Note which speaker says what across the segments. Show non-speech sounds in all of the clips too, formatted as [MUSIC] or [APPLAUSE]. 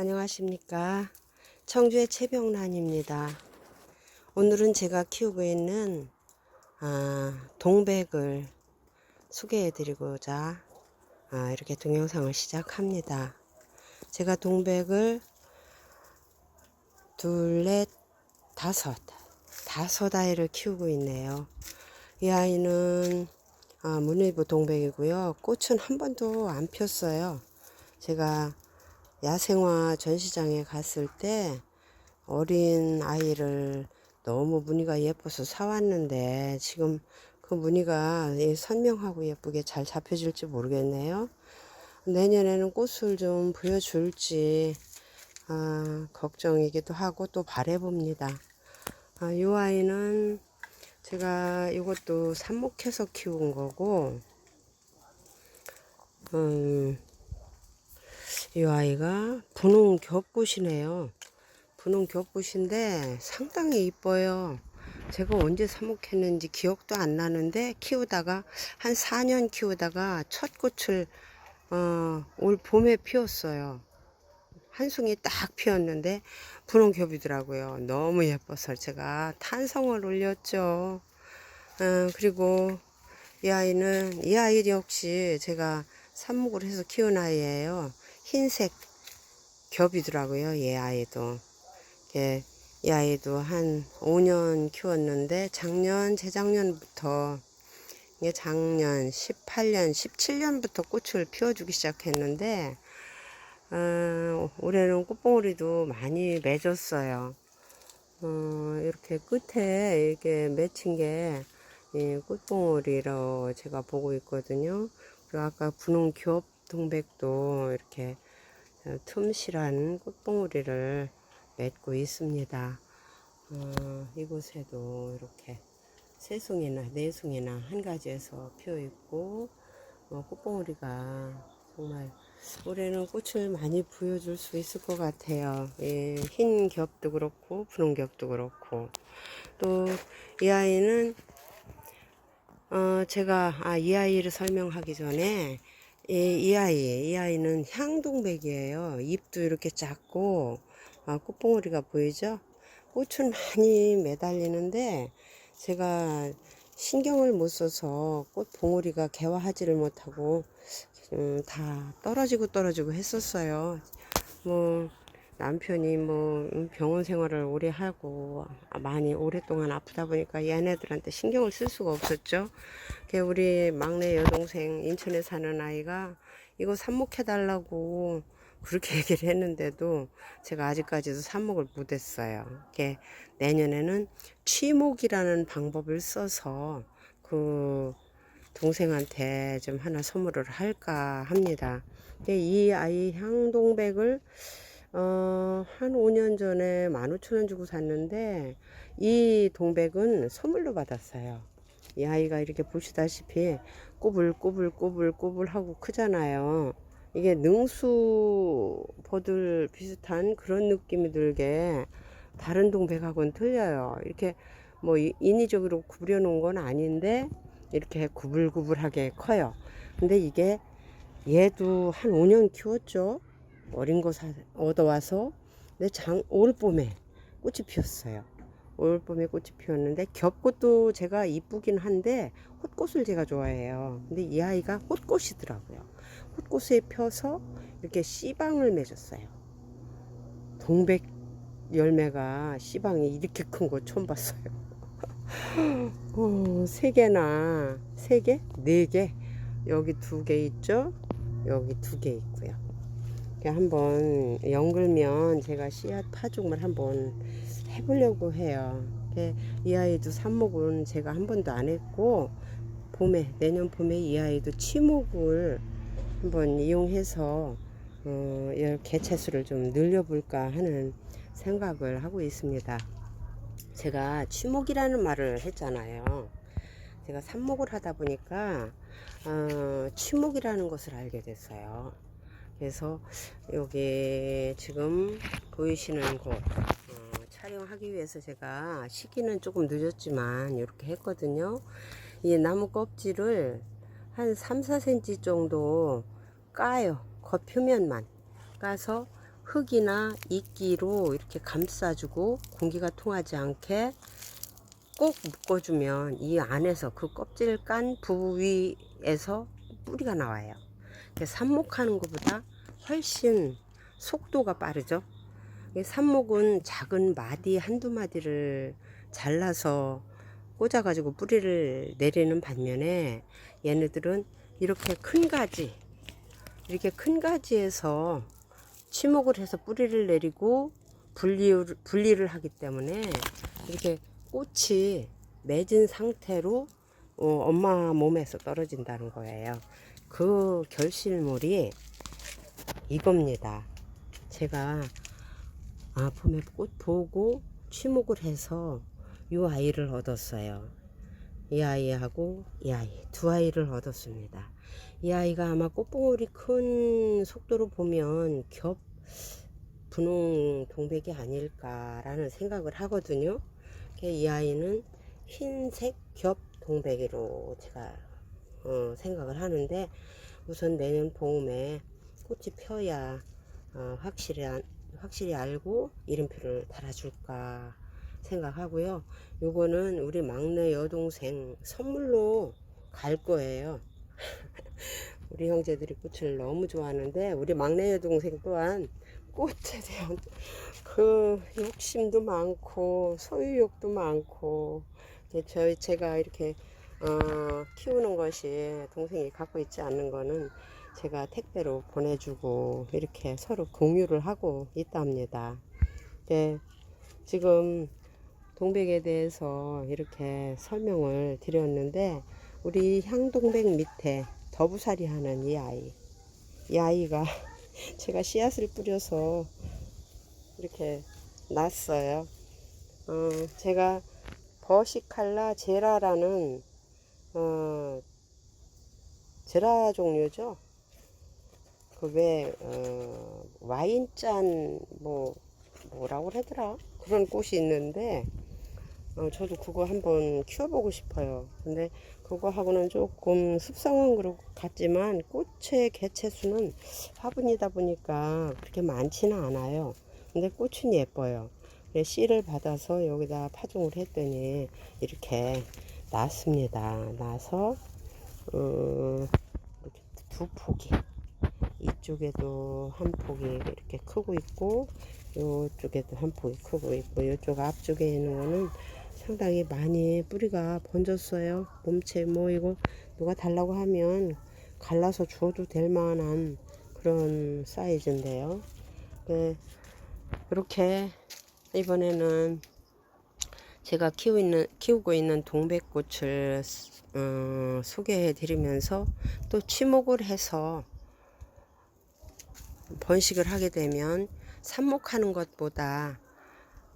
Speaker 1: 안녕하십니까. 청주의 최병란입니다. 오늘은 제가 키우고 있는 아, 동백을 소개해 드리고자 아, 이렇게 동영상을 시작합니다. 제가 동백을 둘, 넷, 다섯, 다섯 아이를 키우고 있네요. 이 아이는 아, 문의부 동백이고요. 꽃은 한 번도 안 폈어요. 제가 야생화 전시장에 갔을 때 어린 아이를 너무 무늬가 예뻐서 사왔는데 지금 그 무늬가 이 선명하고 예쁘게 잘 잡혀질지 모르겠네요. 내년에는 꽃을 좀 보여줄지 아, 걱정이기도 하고 또 바래봅니다. 아, 이 아이는 제가 이것도 삽목해서 키운 거고, 음, 이 아이가 분홍 겹꽃이네요. 분홍 겹꽃인데 상당히 이뻐요. 제가 언제 삽목했는지 기억도 안 나는데 키우다가 한 4년 키우다가 첫 꽃을 어, 올 봄에 피웠어요. 한 송이 딱 피었는데 분홍 겹이더라고요. 너무 예뻐서 제가 탄성을 올렸죠. 어, 그리고 이 아이는 이 아이 역시 제가 삽목을 해서 키운 아이예요. 흰색 겹이더라고요. 이 아이도. 예, 이 아이도 한 5년 키웠는데 작년, 재작년부터 이게 작년 18년, 17년부터 꽃을 피워주기 시작했는데 어, 올해는 꽃봉오리도 많이 맺었어요. 어, 이렇게 끝에 이렇게 맺힌 게이 꽃봉오리로 제가 보고 있거든요. 그리고 아까 분홍 겹 동백도 이렇게 틈실한 꽃봉오리를 맺고 있습니다. 어, 이곳에도 이렇게 세 송이나 네 송이나 한 가지에서 피어 있고 어, 꽃봉오리가 정말 올해는 꽃을 많이 보여줄 수 있을 것 같아요. 예, 흰 겹도 그렇고 분홍 겹도 그렇고 또 이 아이는 어, 제가 아, 이 아이를 설명하기 전에 이, 이 아이 이 아이는 향동백이에요. 잎도 이렇게 작고 아, 꽃봉오리가 보이죠? 꽃은 많이 매달리는데 제가 신경을 못 써서 꽃 봉오리가 개화하지를 못하고 음, 다 떨어지고 떨어지고 했었어요. 뭐 남편이 뭐 음, 병원 생활을 오래 하고 많이 오랫동안 아프다 보니까 얘네들한테 신경을 쓸 수가 없었죠. 그 우리 막내 여동생 인천에 사는 아이가 이거 삽목해 달라고 그렇게 [LAUGHS] 얘기를 했는데도 제가 아직까지도 삽목을 못했어요. 이게 내년에는 취목이라는 방법을 써서 그 동생한테 좀 하나 선물을 할까 합니다. 이 아이 향동백을 어, 한 5년 전에 15,000원 주고 샀는데 이 동백은 선물로 받았어요. 이 아이가 이렇게 보시다시피 꼬불꼬불꼬불꼬불 하고 크잖아요. 이게 능수 버들 비슷한 그런 느낌이 들게 다른 동백하고는 틀려요. 이렇게 뭐 인위적으로 구부려 놓은 건 아닌데 이렇게 구불구불하게 커요. 근데 이게 얘도 한 5년 키웠죠. 어린 거 사, 얻어와서 근데 장, 올 봄에 꽃이 피었어요. 올 봄에 꽃이 피었는데 겹꽃도 제가 이쁘긴 한데 헛꽃을 제가 좋아해요. 근데 이 아이가 헛꽃이더라고요. 헛꽃에 펴서 이렇게 씨방을 맺었어요. 동백 열매가 씨방이 이렇게 큰 거 처음 봤어요. [LAUGHS] 어, 세 개나 세 개, 네 개. 여기 두 개 있죠? 여기 두 개 있고요. 한번 연글면 제가 씨앗 파종을 한번 해보려고 해요. 이 아이도 삽목은 제가 한 번도 안 했고 봄에 내년 봄에 이 아이도 치목을 한번 이용해서 어, 개체수를 좀 늘려볼까 하는 생각을 하고 있습니다. 제가 취목이라는 말을 했잖아요. 제가 삽목을 하다 보니까 어, 취목이라는 것을 알게 됐어요. 그래서 여기 지금 보이시는 곳 어, 촬영하기 위해서 제가 시기는 조금 늦었지만 이렇게 했거든요. 이 나무 껍질을 한 3, 4cm 정도 까요. 겉표면만 까서 흙이나 이끼로 이렇게 감싸주고 공기가 통하지 않게 꼭 묶어주면 이 안에서 그 껍질 깐 부위에서 뿌리가 나와요. 그래서 삽목하는 것보다 훨씬 속도가 빠르죠. 이 삽목은 작은 마디 한두 마디를 잘라서 꽂아가지고 뿌리를 내리는 반면에 얘네들은 이렇게 큰 가지, 이렇게 큰 가지에서 치목을 해서 뿌리를 내리고 분리를, 분리를 하기 때문에 이렇게 꽃이 맺은 상태로 어, 엄마 몸에서 떨어진다는 거예요. 그 결실물이 이겁니다. 제가 아, 봄에 꽃 보고 취목을 해서 이 아이를 얻었어요. 이 아이하고 이 아이 두 아이를 얻었습니다. 이 아이가 아마 꽃봉오리 큰 속도로 보면 겹 분홍 동백이 아닐까라는 생각을 하거든요. 이 아이는 흰색 겹 동백이로 제가 어, 생각을 하는데 우선 내년 봄에 꽃이 펴야 어, 확실히 안- 확실히 알고 이름표를 달아줄까 생각하고요. 요거는 우리 막내 여동생 선물로 갈 거예요. [LAUGHS] 우리 형제들이 꽃을 너무 좋아하는데 우리 막내 여동생 또한 꽃에 대한 그 욕심도 많고 소유욕도 많고 저희 제가 이렇게 어, 키우는 것이 동생이 갖고 있지 않는 거는 제가 택배로 보내주고 이렇게 서로 공유를 하고 있답니다. 네, 지금 동백에 대해서 이렇게 설명을 드렸는데 우리 향동백 밑에 더부살이 하는 이 아이 이 아이가 [LAUGHS] 제가 씨앗을 뿌려서 이렇게 났어요. 어, 제가 버시칼라 제라라는 어, 제라 종류죠. 그왜 어, 와인잔 뭐 뭐라고 하더라 그런 꽃이 있는데 어, 저도 그거 한번 키워보고 싶어요. 근데 그거하고는 조금 습성은 그렇고 같지만 꽃의 개체 수는 화분이다 보니까 그렇게 많지는 않아요. 근데 꽃은 예뻐요. 씨를 받아서 여기다 파종을 했더니 이렇게 났습니다. 나서 어, 이렇게 두 폭이 이쪽에도 한 폭이 이렇게 크고 있고 이쪽에도 한 폭이 크고 있고 이쪽 앞쪽에 있는 거는 상당히 많이 뿌리가 번졌어요. 몸체 모이고 누가 달라고 하면 갈라서 줘도 될 만한 그런 사이즈인데요. 네, 이렇게 이번에는 제가 키우고 있는, 키우고 있는 동백꽃을 어, 소개해 드리면서 또 치목을 해서 번식을 하게 되면 삽목하는 것보다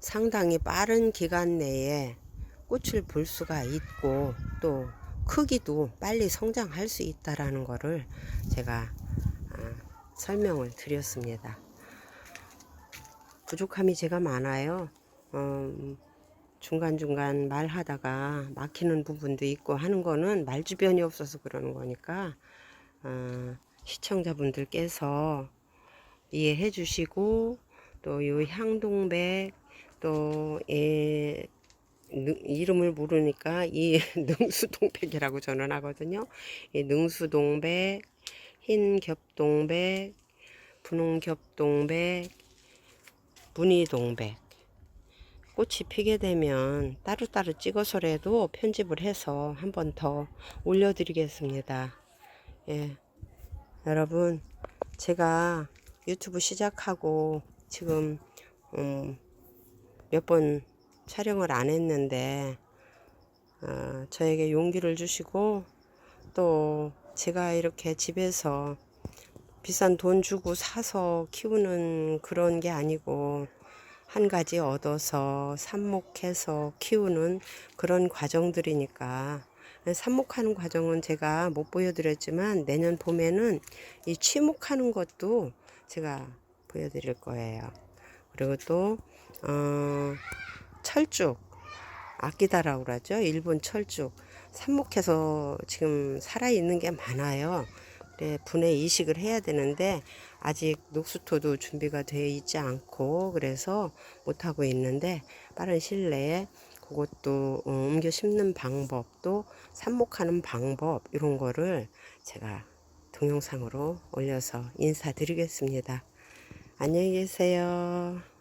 Speaker 1: 상당히 빠른 기간 내에 꽃을 볼 수가 있고 또 크기도 빨리 성장할 수 있다라는 것을 제가 아, 설명을 드렸습니다. 부족함이 제가 많아요. 어, 중간중간 말하다가 막히는 부분도 있고 하는 거는 말 주변이 없어서 그러는 거니까 어, 시청자분들께서 이해해 주시고 또 요 향동백 또 예, 능- 이름을 모르니까 이 [LAUGHS] 능수동백이라고 저는 하거든요. 이 능수동백, 흰겹동백, 분홍겹동백, 무늬동백 꽃이 피게 되면 따로따로 찍어서라도 편집을 해서 한 번 더 올려드리겠습니다. 예, 여러분 제가 유튜브 시작하고 지금 음, 몇 번 촬영을 안 했는데 어, 저에게 용기를 주시고 또 제가 이렇게 집에서 비싼 돈 주고 사서 키우는 그런 게 아니고 한 가지 얻어서 삽목해서 키우는 그런 과정들이니까 삽목하는 과정은 제가 못 보여드렸지만 내년 봄에는 이 취목하는 것도 제가 보여드릴 거예요. 그리고 또 어, 철쭉 아끼다라고 그러죠. 일본 철쭉 삽목해서 지금 살아 있는 게 많아요. 그래 분해 이식을 해야 되는데 아직 녹수토도 준비가 되어 있지 않고 그래서 못하고 있는데 빠른 시일 내에 그것도 어, 옮겨 심는 방법도 삽목하는 방법 이런 거를 제가 동영상으로 올려서 인사드리겠습니다. 안녕히 계세요.